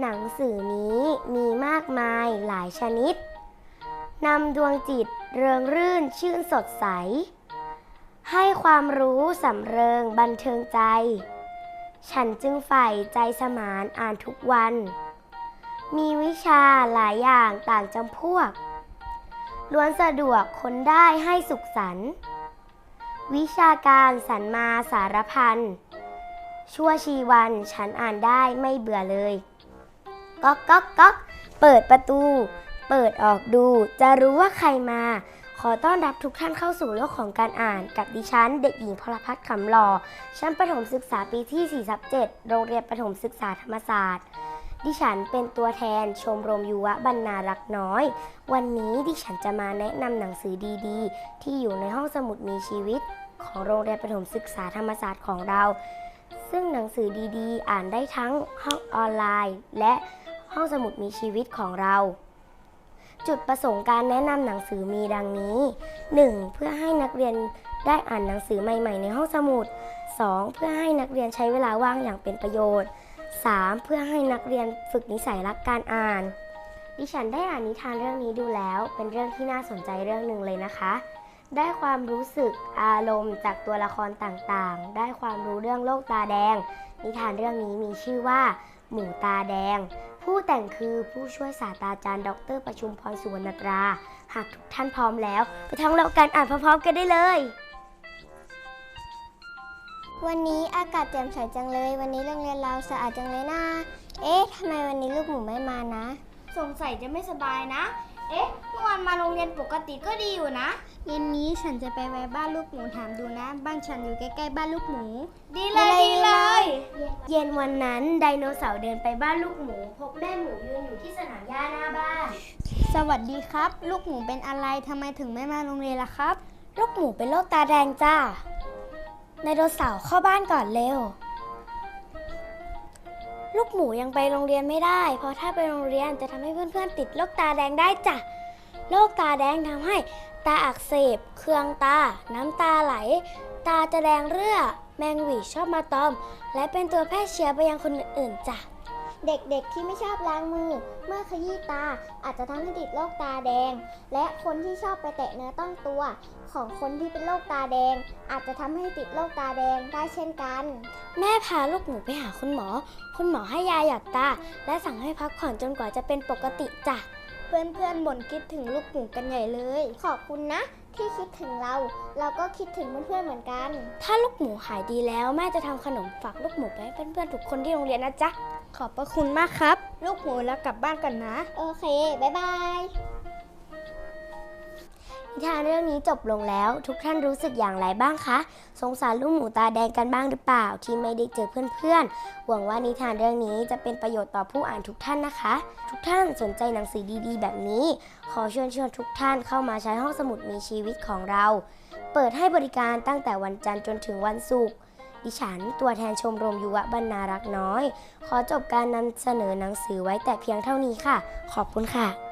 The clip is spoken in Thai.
หนังสือนี้มีมากมายหลายชนิด นำดวงจิตเริงรื่นชื่นสดใส ให้ความรู้สำเริงบันเทิงใจ ฉันจึงใฝ่ใจสมานอ่านทุกวัน มีวิชาหลายอย่างต่างจำพวก ล้วนสะดวกคนได้ให้สุขสัน วิชาการสรรมาสารพันชั่วชีวันฉันอ่านได้ไม่เบื่อเลย ก๊อกก๊อกก๊อกเปิดประตู เปิดออกดู จะรู้ว่าใครมา ขอต้อนรับทุกท่านเข้าสู่โลกของการอ่าน กับดิฉัน เด็กหญิงพลพัฒน์ขำหล่อชั้นประถมศึกษาปีที่4ทับ7โรงเรียนประถมศึกษาธรรมศาสตร์ ดิฉันเป็นตัวแทนชมรมยุวบรรณารักน้อย วันนี้ดิฉันจะมาแนะนำหนังสือดีๆ ที่อยู่ในห้องสมุดมีชีวิต ของโรงเรียนประถมศึกษาธรรมศาสตร์ของเราซึ่งหนังสือดีๆ อ่านได้ทั้งห้องออนไลน์ และ ห้องสมุดมีชีวิตของเรา จุดประสงค์การแนะนำหนังสือมีดังนี้ 1. เพื่อให้นักเรียนได้อ่านหนังสือใหม่ ๆ ในห้องสมุด 2. เพื่อให้นักเรียนใช้เวลาว่างอย่างเป็นประโยชน์ 3. เพื่อให้นักเรียนฝึกนิสัยรักการอ่าน ดิฉันได้อ่านนิทานเรื่องนี้ดูแล้ว เป็นเรื่องที่น่าสนใจเรื่องหนึ่งเลยนะคะ ได้ความรู้สึกอารมณ์จากตัวละครต่างๆ ได้ความรู้เรื่องโลกตาแดง นิทานเรื่องนี้มีชื่อว่า หมูตาแดง ผู้แต่งคือผู้ช่วยศาสตราจารย์ ดร ประชุมพรสุวรรณตรา หากทุกท่านพร้อมแล้ว ไปท่องเล่าการอ่านพร้อมๆกันได้เลย วันนี้อากาศแจ่มใสจังเลย วันนี้โรงเรียนเราสะอาดจังเลยนะ เอ๊ะทำไมวันนี้ลูกหมูไม่มานะ สงสัยจะไม่สบายนะ เอ๊ะเมื่อวานมาโรงเรียนปกติก็ดีอยู่นะ เย็นนี้ฉันจะไปแวะบ้านลูกหมูถามดูนะ บ้านฉันอยู่ใกล้ๆบ้านลูกหมู ดีเลยดีเลย เย็นวันนั้นไดโนเสาร์เดินไปบ้านลูกหมู พบแม่หมูยืนอยู่ที่สนามหญ้าหน้าบ้าน สวัสดีครับ ลูกหมูเป็นอะไรทำไมถึงไม่มาโรงเรียนล่ะครับ ลูกหมูเป็นโรคตาแดงจ้าไดโนเสาร์เข้าบ้านก่อนเร็ว ลูกหมูยังไปโรงเรียนไม่ได้ เพราะถ้าไปโรงเรียนจะทำให้เพื่อนๆ ติดโรคตาแดงได้จ้ะโรคตาแดงทำให้ตาอักเสบ เคืองตา น้ำตาไหล ตาจะแดงเรื่อ แมงหวีชอบมาตอม และเป็นตัวแพร่เชื้อไปยังคนอื่นๆจ้ะ เด็กๆที่ไม่ชอบล้างมือ เมื่อขยี้ตาอาจจะทำให้ติดโรคตาแดง และคนที่ชอบไปแตะเนื้อต้องตัว ของคนที่เป็นโรคตาแดง อาจจะทำให้ติดโรคตาแดงได้เช่นกัน แม่พาลูกหมูไปหาคุณหมอ คุณหมอให้ยาหยอดตา และสั่งให้พักผ่อนจนกว่าจะเป็นปกติจ้ะเพื่อนๆบ่นคิดถึงลูกหมูกันใหญ่เลย ขอบคุณนะที่คิดถึงเรา เราก็คิดถึงเพื่อนๆเหมือนกัน ถ้าลูกหมูหายดีแล้วแม่จะทำขนมฝากลูกหมูไปให้เพื่อนๆทุกคนที่โรงเรียนนะจ๊ะ ขอบพระคุณมากครับ ลูกหมูแล้วกลับบ้านกันนะ โอเค บ๊ายบาย นิทานเรื่องนี้จบลงแล้ว ทุกท่านรู้สึกอย่างไรบ้างคะ สงสารลูกหมูตาแดงกันบ้างหรือเปล่า ที่ไม่ได้เจอเพื่อนๆ หวังว่านิทานเรื่องนี้จะเป็นประโยชน์ต่อผู้อ่านทุกท่านนะคะ ทุกท่านสนใจหนังสือดีๆ แบบนี้ ขอเชิญชวนทุกท่านเข้ามาใช้ห้องสมุดมีชีวิตของเรา เปิดให้บริการตั้งแต่วันจันทร์จนถึงวันศุกร์ ดิฉัน ตัวแทนชมรมยุวบรรณารักษ์น้อย ขอจบการนำเสนอหนังสือไว้แต่เพียงเท่านี้ค่ะ ขอบคุณค่ะ